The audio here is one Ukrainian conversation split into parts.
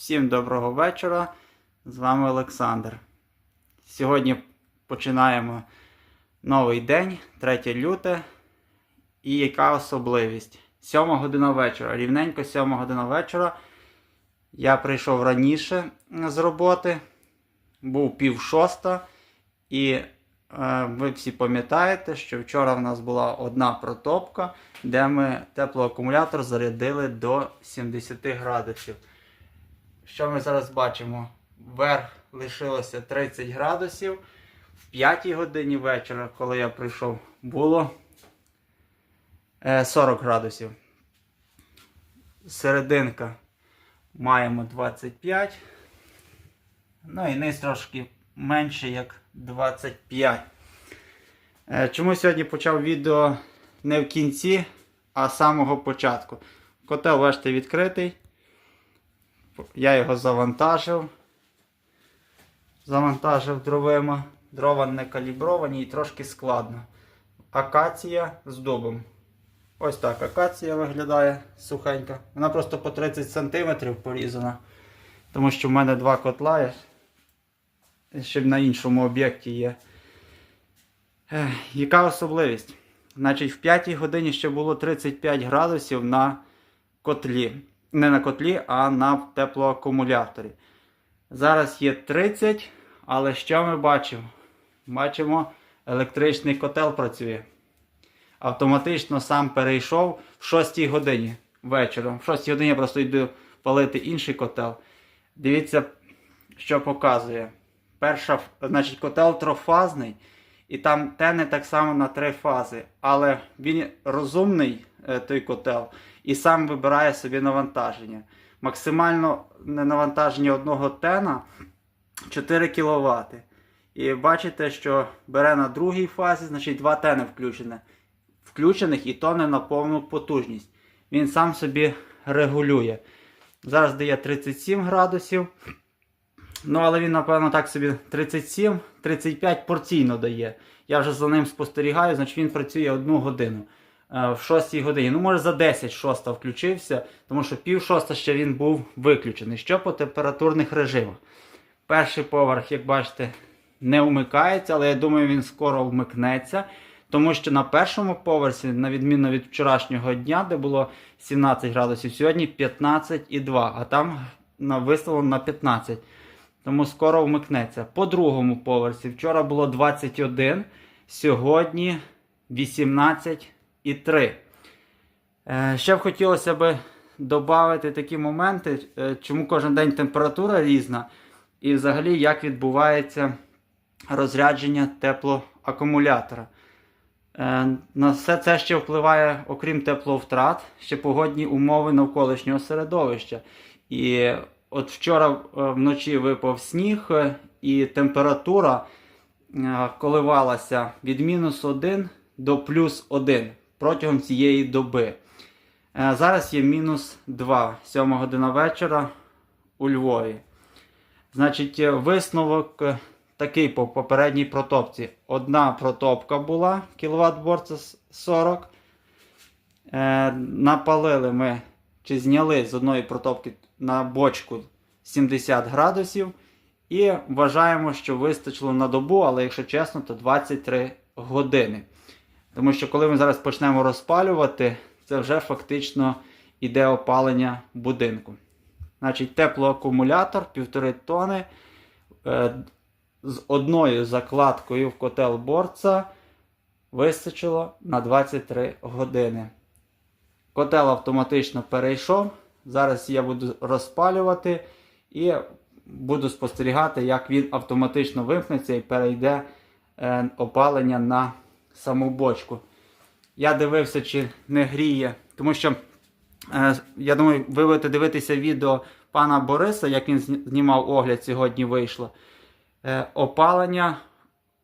Всім доброго вечора. З вами Олександр. Сьогодні починаємо новий день, 3 люте. І яка особливість? 7 година вечора. Рівненько 7 година вечора. Я прийшов раніше з роботи, був пів шоста. І е, ви всі пам'ятаєте, що вчора в нас була одна протопка, де ми теплоакумулятор зарядили до 70 градусів. Що ми зараз бачимо? Вверх лишилося 30 градусів. В 5 годині вечора, коли я прийшов, було е, 40 градусів. Серединка маємо 25. Ну і низ трошки менше, як 25. Е, Чому сьогодні почав відео не в кінці, а з самого початку? Котел, бачите, відкритий. Я його завантажив. Завантажив дровима. Дрова не калібровані і трошки складно. Акація з дубом. Ось так акація виглядає сухенька. Вона просто по 30 см порізана. Тому що в мене два котла є. Ще на іншому об'єкті є. Ех, яка особливість? Значить, в 5 годині ще було 35 градусів на котлі. Не на котлі, а на теплоакумуляторі. Зараз є 30, але що ми бачимо? Бачимо, електричний котел працює. Автоматично сам перейшов в 6 годині вечора. В 6 годині я просто йду палити інший котел. Дивіться, що показує. Перша, значить, котел трофазний, і там тене так само на три фази. Але він розумний, той котел, і сам вибирає собі навантаження. Максимально навантаження одного тена 4 кВт. І бачите, що бере на другій фазі, значить два тени включене. включених і то не на повну потужність. Він сам собі регулює. Зараз дає 37 градусів. Ну, але він, напевно, так собі 37-35 порційно дає. Я вже за ним спостерігаю, значить він працює одну годину. Е, В 6 годині. Ну, може за 10 шоста включився, тому що пів шоста ще він був виключений. Що по температурних режимах? Перший поверх, як бачите, не вмикається, але я думаю, він скоро вмикнеться. Тому що на першому поверсі, на відміну від вчорашнього дня, де було 17 градусів, сьогодні 15,2, а там виставлено на 15. Тому скоро вмикнеться. По другому поверсі вчора було 21, сьогодні 18,3. Е, Ще б хотілося б додати такі моменти, е, чому кожен день температура різна, і взагалі як відбувається розрядження теплоакумулятора. Е, На все це ще впливає, окрім тепловтрат, ще погодні умови навколишнього середовища. І от вчора вночі випав сніг, і температура коливалася від мінус 1 до плюс 1 протягом цієї доби. Е, Зараз є мінус 2, 7 година вечора у Львові. Значить, е, висновок е, такий по попередній протопці. Одна протопка була, кіловат борця 40. Е, напалили ми чи зняли з одної протопки на бочку 70 градусів. І вважаємо, що вистачило на добу, але якщо чесно, то 23 години. Тому що коли ми зараз почнемо розпалювати, це вже фактично іде опалення будинку. Значить, теплоакумулятор 1,5 тони е, з одною закладкою в котел борца вистачило на 23 години. Котел автоматично перейшов. Зараз я буду розпалювати і буду спостерігати, як він автоматично вимкнеться і перейде е, опалення на саму бочку. Я дивився, чи не гріє, тому що е, я думаю, ви будете дивитися відео пана Бориса, як він знімав огляд сьогодні вийшло. Е, опалення,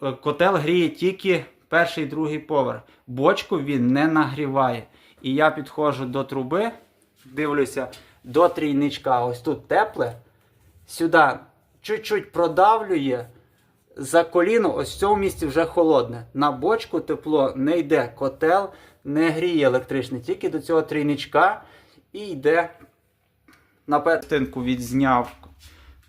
е, котел гріє тільки перший і другий поверх. Бочку він не нагріває. І я підходжу до труби, дивлюся до трійничка. Ось тут тепле. Сюди чуть-чуть продавлює. За коліно, ось в цьому місці вже холодне. На бочку тепло не йде. Котел не гріє електричний, тільки до цього трійничка і йде на відзняв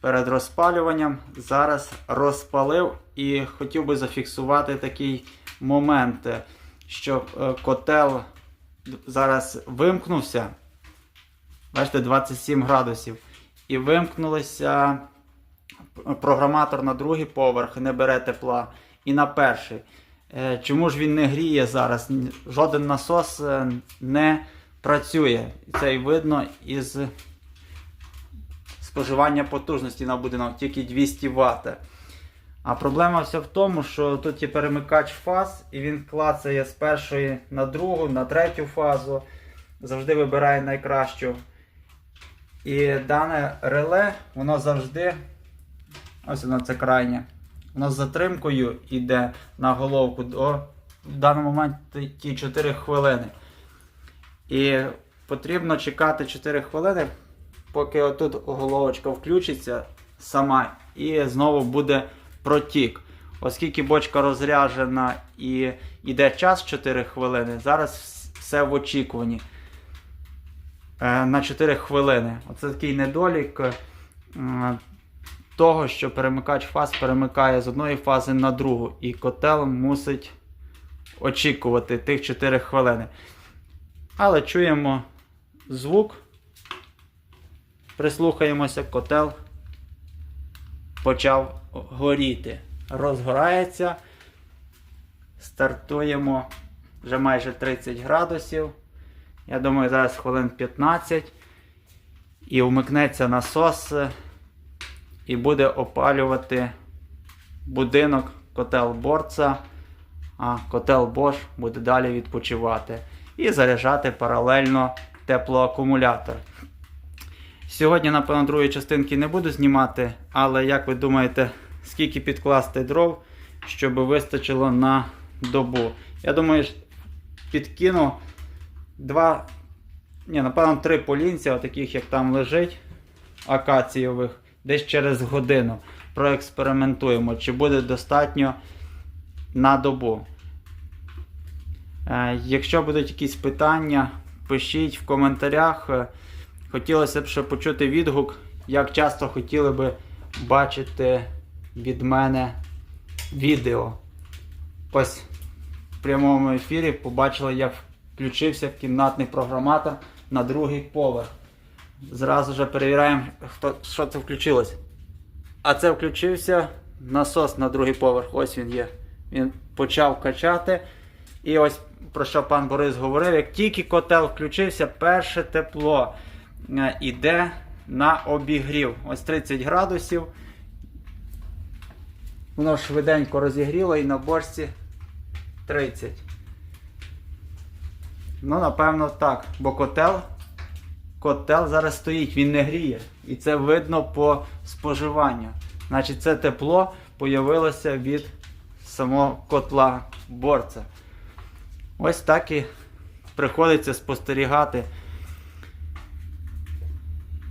перед розпалюванням. Зараз розпалив і хотів би зафіксувати такий момент, е, що е, котел зараз вимкнувся. Бачите, 27 градусів. І вимкнулося програматор на другий поверх, не бере тепла. І на перший. Е, Чому ж він не гріє зараз? Жоден насос е, не працює. Це і видно із споживання потужності на будинок, тільки 200 Вт. А проблема вся в тому, що тут є перемикач фаз, і він клацає з першої на другу, на третю фазу. Завжди вибирає найкращу. І дане реле, воно завжди, ось воно це крайнє, воно з затримкою йде на головку до в даний момент ті 4 хвилини. І потрібно чекати 4 хвилини, поки отут головочка включиться сама і знову буде протік. Оскільки бочка розряджена і йде час 4 хвилини, зараз все в очікуванні. Е, На 4 хвилини. Оце такий недолік е, того, що перемикач фаз перемикає з одної фази на другу, і котел мусить очікувати тих 4 хвилини. Але чуємо звук, прислухаємося, котел почав горіти. Розгорається. Стартуємо вже майже 30 градусів. Я думаю, зараз хвилин 15. І вмикнеться насос і буде опалювати будинок котел борца, а котел Bosch буде далі відпочивати і заряджати паралельно теплоакумулятор. Сьогодні, напевно, другої частинки не буду знімати, але як ви думаєте, скільки підкласти дров, щоб вистачило на добу? Я думаю, підкину два, ні, напевно, три полінця, таких як там лежить, акацієвих, десь через годину. Проекспериментуємо, чи буде достатньо на добу. Е, Якщо будуть якісь питання, пишіть в коментарях. Е, Хотілося б ще почути відгук, як часто хотіли би бачити від мене відео. Ось в прямому ефірі побачили, як включився кімнатний програматор на другий поверх. Зразу же перевіряємо, хто, що це включилось. А це включився насос на другий поверх. Ось він є. Він почав качати. І ось про що пан Борис говорив, як тільки котел включився, перше тепло е, іде на обігрів. Ось 30 градусів. Воно швиденько розігріло і на борщі 30. Ну, напевно, так. Бо котел, котел зараз стоїть, він не гріє. І це видно по споживанню. Значить, це тепло появилося від самого котла борця. Ось так і приходиться спостерігати.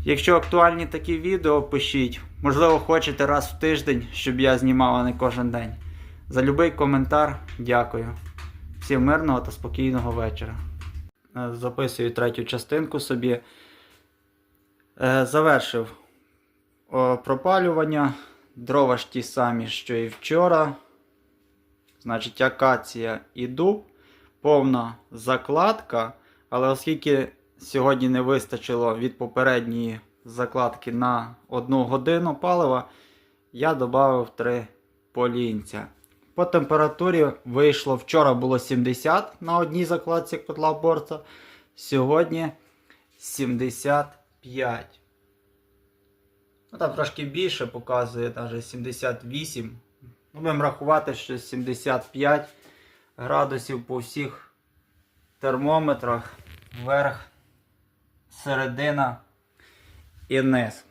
Якщо актуальні такі відео, пишіть. Можливо, хочете раз в тиждень, щоб я знімав, а не кожен день. За будь-який коментар дякую. Всім мирного та спокійного вечора. Записую третю частинку собі. Е, Завершив пропалювання. Дрова ж ті самі, що і вчора. Значить, акація і дуб. Повна закладка. Але оскільки сьогодні не вистачило від попередньої закладки на одну годину палива, я додав 3 полінця. По температурі вийшло вчора було 70 на одній закладці котла борца. Сьогодні 75. Ну, там трошки більше показує, навіть 78. Ну, будемо рахувати, що 75 градусів по всіх термометрах. Верх, середина і низ.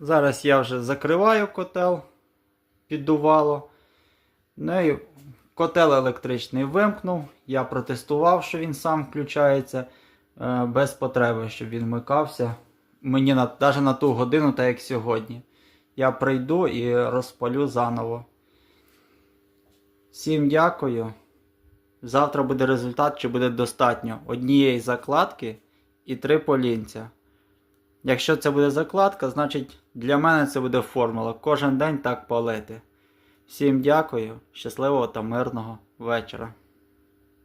Зараз я вже закриваю котел, піддувало. Ну і котел електричний вимкнув. Я протестував, що він сам включається без потреби, щоб він вмикався. Мені на, навіть на ту годину, так як сьогодні. Я прийду і розпалю заново. Всім дякую. Завтра буде результат, чи буде достатньо однієї закладки і три полінця. Якщо це буде закладка, значить для мене це буде формула. Кожен день так палити. Всім дякую, щасливого та мирного вечора.